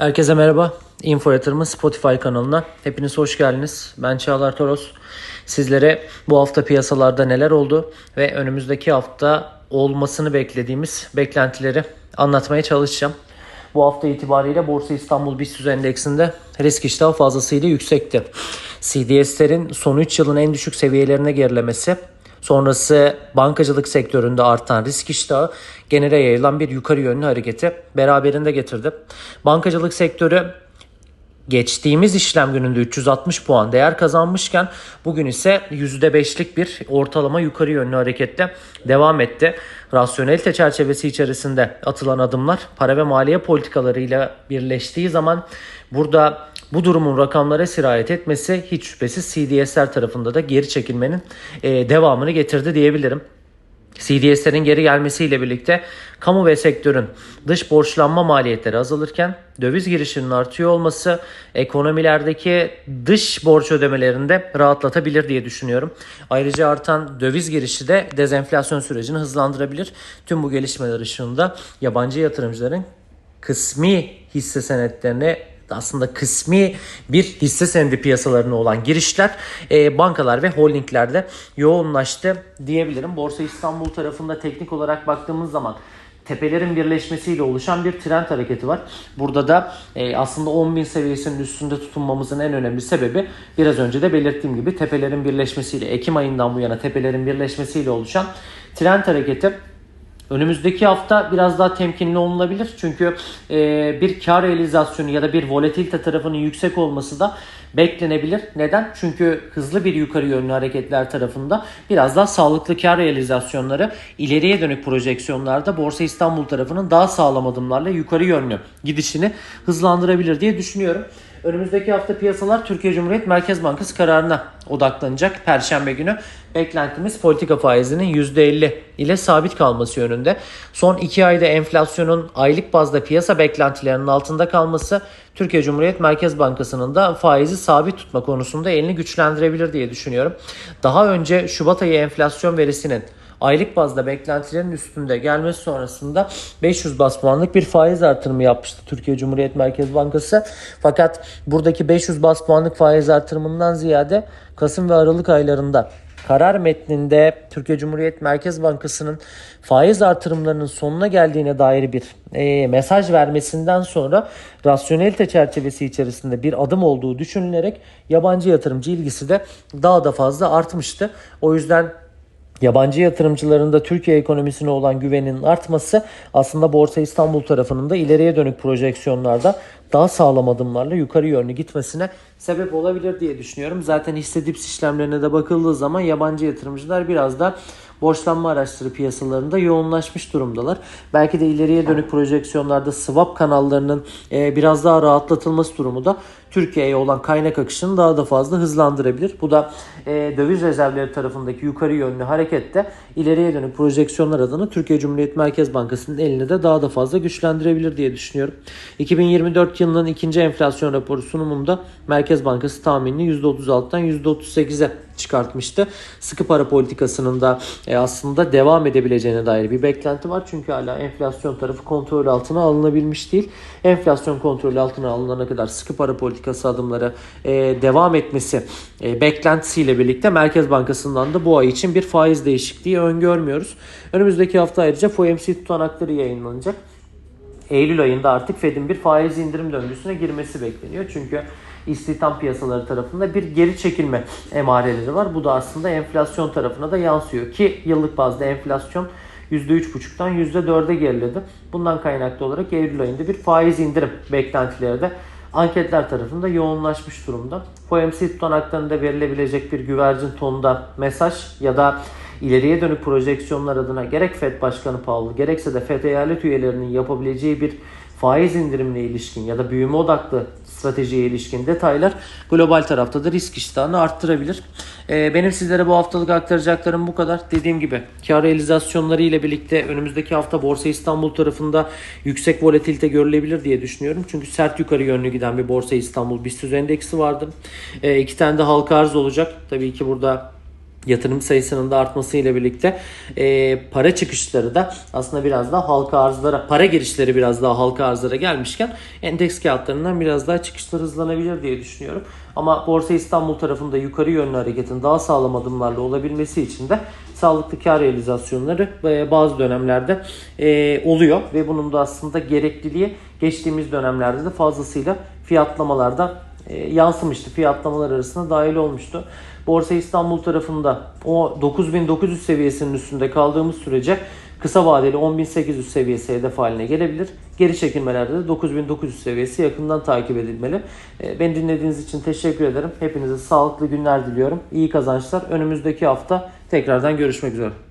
Herkese merhaba. Info Yatırımı Spotify kanalına hepiniz hoş geldiniz. Ben Çağlar Toros. Sizlere bu hafta piyasalarda neler oldu ve önümüzdeki hafta olmasını beklediğimiz beklentileri anlatmaya çalışacağım. Bu hafta itibariyle Borsa İstanbul BIST endeksinde risk iştahı fazlasıyla yüksekti. CDS'lerin son 3 yılın en düşük seviyelerine gerilemesi Sonrası bankacılık sektöründe artan risk iştahı genele yayılan bir yukarı yönlü hareketi beraberinde getirdi. Bankacılık sektörü geçtiğimiz işlem gününde 360 puan değer kazanmışken bugün ise %5'lik bir ortalama yukarı yönlü harekette devam etti. Rasyonelite çerçevesi içerisinde atılan adımlar para ve maliye politikalarıyla birleştiği zaman burada bu durumun rakamlara sirayet etmesi hiç şüphesiz CDS'ler tarafında da geri çekilmenin e, devamını getirdi diyebilirim. CDS'lerin geri gelmesiyle birlikte kamu ve sektörün dış borçlanma maliyetleri azalırken döviz girişinin artıyor olması ekonomilerdeki dış borç ödemelerini de rahatlatabilir diye düşünüyorum. Ayrıca artan döviz girişi de dezenflasyon sürecini hızlandırabilir. Tüm bu gelişmeler ışığında yabancı yatırımcıların kısmi hisse senetlerine aslında kısmi bir hisse senedi piyasalarına olan girişler e, bankalar ve holdinglerde yoğunlaştı diyebilirim. Borsa İstanbul tarafında teknik olarak baktığımız zaman tepelerin birleşmesiyle oluşan bir trend hareketi var. Burada da e, aslında 10.000 seviyesinin üstünde tutunmamızın en önemli sebebi biraz önce de belirttiğim gibi tepelerin birleşmesiyle Ekim ayından bu yana tepelerin birleşmesiyle oluşan trend hareketi Önümüzdeki hafta biraz daha temkinli olunabilir. Çünkü e, bir kar realizasyonu ya da bir volatilite tarafının yüksek olması da beklenebilir. Neden? Çünkü hızlı bir yukarı yönlü hareketler tarafında biraz daha sağlıklı kar realizasyonları ileriye dönük projeksiyonlarda Borsa İstanbul tarafının daha sağlam adımlarla yukarı yönlü gidişini hızlandırabilir diye düşünüyorum. Önümüzdeki hafta piyasalar Türkiye Cumhuriyet Merkez Bankası kararına odaklanacak. Perşembe günü beklentimiz politika faizinin %50 ile sabit kalması yönünde. Son 2 ayda enflasyonun aylık bazda piyasa beklentilerinin altında kalması Türkiye Cumhuriyet Merkez Bankası'nın da faizi sabit tutma konusunda elini güçlendirebilir diye düşünüyorum. Daha önce Şubat ayı enflasyon verisinin aylık bazda beklentilerin üstünde gelmesi sonrasında 500 bas puanlık bir faiz artırımı yapmıştı Türkiye Cumhuriyet Merkez Bankası. Fakat buradaki 500 bas puanlık faiz artırımından ziyade Kasım ve Aralık aylarında karar metninde Türkiye Cumhuriyet Merkez Bankası'nın faiz artırımlarının sonuna geldiğine dair bir e, mesaj vermesinden sonra rasyonelite çerçevesi içerisinde bir adım olduğu düşünülerek yabancı yatırımcı ilgisi de daha da fazla artmıştı. O yüzden Yabancı yatırımcıların da Türkiye ekonomisine olan güveninin artması aslında Borsa İstanbul tarafının da ileriye dönük projeksiyonlarda daha sağlam adımlarla yukarı yönlü gitmesine sebep olabilir diye düşünüyorum. Zaten hisse dips işlemlerine de bakıldığı zaman yabancı yatırımcılar biraz da borçlanma araçları piyasalarında yoğunlaşmış durumdalar. Belki de ileriye dönük projeksiyonlarda swap kanallarının e, biraz daha rahatlatılması durumu da Türkiye'ye olan kaynak akışını daha da fazla hızlandırabilir. Bu da e, döviz rezervleri tarafındaki yukarı yönlü harekette ileriye dönük projeksiyonlar adına Türkiye Cumhuriyet Merkez Bankası'nın elini de daha da fazla güçlendirebilir diye düşünüyorum. 2024 yılının ikinci enflasyon raporu sunumunda Merkez Bankası tahminini %36'dan %38'e çıkartmıştı. Sıkı para politikasının da e, aslında devam edebileceğine dair bir beklenti var. Çünkü hala enflasyon tarafı kontrol altına alınabilmiş değil. Enflasyon kontrolü altına alınana kadar sıkı para politikası adımları e, devam etmesi e, beklentisiyle birlikte Merkez Bankası'ndan da bu ay için bir faiz değişikliği öngörmüyoruz. Önümüzdeki hafta ayrıca FOMC tutanakları yayınlanacak. Eylül ayında artık Fed'in bir faiz indirim döngüsüne girmesi bekleniyor. Çünkü istihdam piyasaları tarafında bir geri çekilme emareleri var. Bu da aslında enflasyon tarafına da yansıyor ki yıllık bazda enflasyon %3,5'tan %4'e geriledi. Bundan kaynaklı olarak Eylül ayında bir faiz indirim beklentileri de anketler tarafında yoğunlaşmış durumda. FOMC tutanaklarında verilebilecek bir güvercin tonunda mesaj ya da ileriye dönük projeksiyonlar adına gerek FED Başkanı Powell gerekse de FED eyalet üyelerinin yapabileceği bir faiz indirimine ilişkin ya da büyüme odaklı stratejiye ilişkin detaylar global tarafta da risk iştahını arttırabilir. Ee, benim sizlere bu haftalık aktaracaklarım bu kadar. Dediğim gibi kar realizasyonları ile birlikte önümüzdeki hafta Borsa İstanbul tarafında yüksek volatilite görülebilir diye düşünüyorum. Çünkü sert yukarı yönlü giden bir Borsa İstanbul BIST endeksi vardı. Ee, iki tane de halka arz olacak. Tabii ki burada yatırım sayısının da artmasıyla birlikte e, para çıkışları da aslında biraz daha halka arzlara, para girişleri biraz daha halka arzlara gelmişken endeks kağıtlarından biraz daha çıkışlar hızlanabilir diye düşünüyorum. Ama Borsa İstanbul tarafında yukarı yönlü hareketin daha sağlam adımlarla olabilmesi için de sağlıklı kar realizasyonları e, bazı dönemlerde e, oluyor ve bunun da aslında gerekliliği geçtiğimiz dönemlerde de fazlasıyla fiyatlamalarda yansımıştı. Fiyatlamalar arasında dahil olmuştu. Borsa İstanbul tarafında o 9900 seviyesinin üstünde kaldığımız sürece kısa vadeli 10800 seviyesi hedef haline gelebilir. Geri çekilmelerde de 9900 seviyesi yakından takip edilmeli. E, Beni dinlediğiniz için teşekkür ederim. Hepinize sağlıklı günler diliyorum. İyi kazançlar. Önümüzdeki hafta tekrardan görüşmek üzere.